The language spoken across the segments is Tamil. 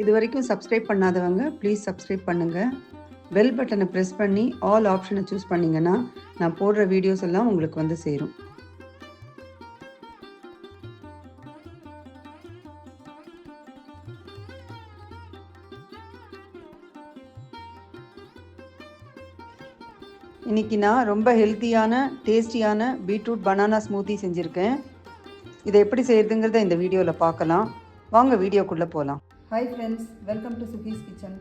இது வரைக்கும் சப்ஸ்கிரைப் பண்ணாதவங்க ப்ளீஸ் சப்ஸ்கிரைப் பண்ணுங்கள் பெல் பட்டனை ப்ரெஸ் பண்ணி ஆல் ஆப்ஷனை சூஸ் பண்ணிங்கன்னா நான் போடுற வீடியோஸ் எல்லாம் உங்களுக்கு வந்து சேரும். இன்னைக்கு நான் ரொம்ப ஹெல்த்தியான டேஸ்டியான பீட்ரூட் பனானா ஸ்மூத்தி செஞ்சுருக்கேன். இதை எப்படி செய்கிறதுங்கிறத இந்த வீடியோவில் பார்க்கலாம். வாங்க வீடியோக்குள்ளே போகலாம் hi friends welcome to Suki's kitchen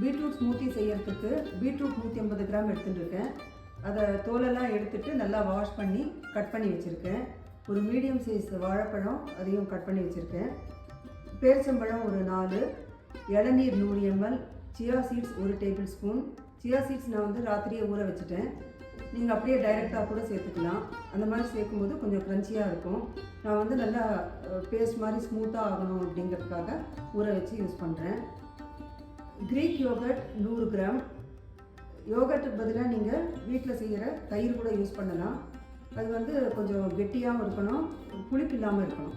beetroot smoothie செய்யறதுக்கு பீட்ரூட் நூற்றி ஐம்பது கிராம் எடுத்துட்டுருக்கேன். அதை தோலெல்லாம் எடுத்துட்டு நல்லா வாஷ் பண்ணி கட் பண்ணி வச்சுருக்கேன். ஒரு மீடியம் சைஸ் வாழைப்பழம் அதையும் கட் பண்ணி வச்சுருக்கேன். பேரிச்சம்பழம் ஒரு நாலு இளநீர் நூறு எம்எல் சியா சீட்ஸ் ஒரு டேபிள் ஸ்பூன் சியா சீட்ஸ் நான் வந்து ராத்திரியே ஊற வச்சுட்டேன். நீங்கள் அப்படியே டைரெக்டாக கூட சேர்த்துக்கலாம். அந்த மாதிரி சேர்க்கும்போது கொஞ்சம் க்ரன்ச்சியாக இருக்கும். நான் வந்து நல்லா பேஸ்ட் மாதிரி ஸ்மூத்தாக ஆகணும் அப்படிங்கிறதுக்காக ஊற வச்சு யூஸ் பண்ணுறேன் க்ரீக் யோகர்ட் நூறு கிராம். யோகர்ட்டுக்கு பதிலாக நீங்கள் வீட்டில் செய்கிற தயிர் கூட யூஸ் பண்ணலாம். அது வந்து கொஞ்சம் கெட்டியாகவும் இருக்கணும் புளிப்பு இல்லாமல் இருக்கணும்.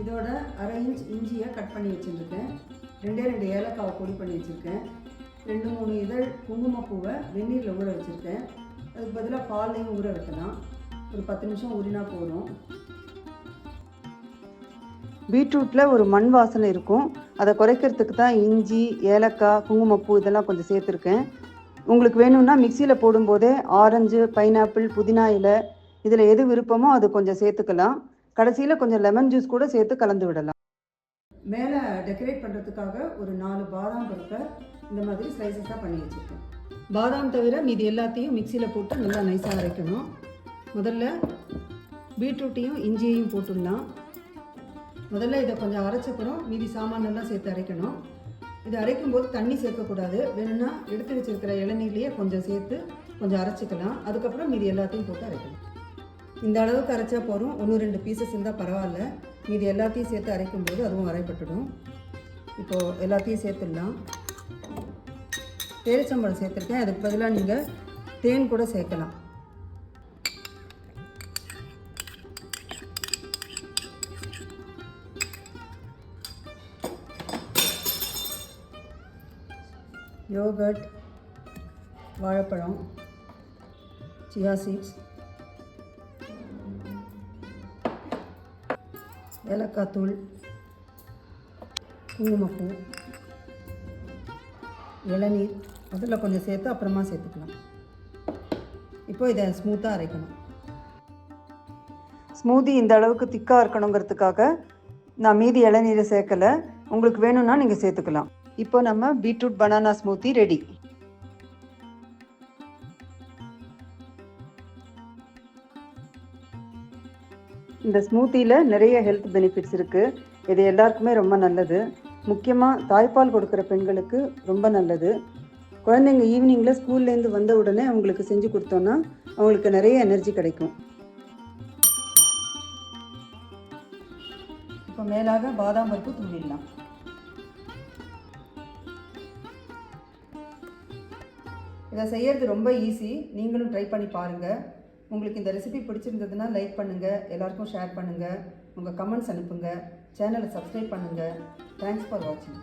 இதோட அரை இன்ச் இஞ்சியை கட் பண்ணி வச்சுருக்கேன் ரெண்டே ரெண்டு ஏலக்காவை பொடி பண்ணி வச்சுருக்கேன். ரெண்டு மூணு இதழ் குங்குமப்பூவை வெந்நீரில் ஊற வச்சுருக்கேன். அதுக்கு பதிலாக பால்லையும் ஊற வைக்கலாம். ஒரு பத்து நிமிஷம் ஊறினா போதும். பீட்ரூட்டில் ஒரு மண் வாசனை இருக்கும். அதை குறைக்கிறதுக்கு தான் இஞ்சி ஏலக்காய் குங்குமப்பூ இதெல்லாம் கொஞ்சம் சேர்த்துருக்கேன். உங்களுக்கு வேணும்னா மிக்சியில் போடும்போதே ஆரஞ்சு பைனாப்பிள் புதினா இலை இதில் எது விருப்பமோ அது கொஞ்சம் சேர்த்துக்கலாம். கடைசியில் கொஞ்சம் லெமன் ஜூஸ் கூட சேர்த்து கலந்து விடலாம். மேலே டெக்கரேட் பண்ணுறதுக்காக ஒரு நாலு பாதாம் பருப்பை இந்த மாதிரி ஸ்லைசஸாக பண்ணி வச்சுருக்கேன். பாதாம் தவிர மீதி எல்லாத்தையும் மிக்சியில் போட்டு நல்லா நைஸாக அரைக்கணும். முதல்ல பீட்ரூட்டையும் இஞ்சியையும் போட்டுடலாம். முதல்ல இதை கொஞ்சம் அரைச்சப்பறம் மீதி சாமானெல்லாம் சேர்த்து அரைக்கணும். இது அரைக்கும் போது தண்ணி சேர்க்கக்கூடாது. வேணும்னா எடுத்து வச்சுருக்கிற இளநீர்லேயே கொஞ்சம் சேர்த்து கொஞ்சம் அரைச்சிக்கலாம். அதுக்கப்புறம் மீதி எல்லாத்தையும் போட்டு அரைக்கணும். இந்த அளவுக்கு அரைச்சா போதும். ஒன்று ரெண்டு பீசஸ் இருந்தால் பரவாயில்ல. மீதி எல்லாத்தையும் சேர்த்து அரைக்கும் போது அதுவும் அரைப்பட்டுடும். இப்போது எல்லாத்தையும் சேர்த்துடலாம். பேரிச்சம்பழம் சேர்த்துருக்கேன். அதுக்கு பதிலாக நீங்கள் தேன் கூட சேர்க்கலாம். யோகர்ட் வாழைப்பழம் சியா சீட்ஸ் ஏலக்காய் தூள் குங்குமப்பூ. இளநீர் அதில் கொஞ்சம் சேர்த்து அப்புறமா சேர்த்துக்கலாம். இப்போ இதை ஸ்மூத்தாக அரைக்கணும். ஸ்மூதி இந்த அளவுக்கு திக்காக இருக்கணுங்கிறதுக்காக நான் மீதி இளநீரை சேர்க்கலை. உங்களுக்கு வேணும்னா நீங்கள் சேர்த்துக்கலாம். இப்போ நம்ம பீட்ரூட் பனானா ஸ்மூத்தி ரெடி இந்த ஸ்மூத்தியில் நிறைய ஹெல்த் பெனிஃபிட்ஸ் இருக்குது இது எல்லாருக்குமே ரொம்ப நல்லது. முக்கியமாக தாய்ப்பால் கொடுக்குற பெண்களுக்கு ரொம்ப நல்லது. குழந்தைங்க ஈவினிங்கில் ஸ்கூல்லேருந்து வந்த உடனே அவங்களுக்கு செஞ்சு கொடுத்தோன்னா அவங்களுக்கு நிறைய எனர்ஜி கிடைக்கும். இப்போ மேலாக பாதாம் பருப்பு தூவிடலாம். இதை செய்யறது ரொம்ப ஈஸி நீங்களும் ட்ரை பண்ணி பாருங்கள் உங்களுக்கு இந்த ரெசிபி பிடிச்சிருந்ததுன்னா லைக் பண்ணுங்கள் எல்லாருக்கும் ஷேர் பண்ணுங்கள் உங்கள் கமெண்ட்ஸ் அனுப்புங்க. சேனலை சப்ஸ்கிரைப் பண்ணுங்கள் தேங்க்ஸ் ஃபார் வாட்சிங்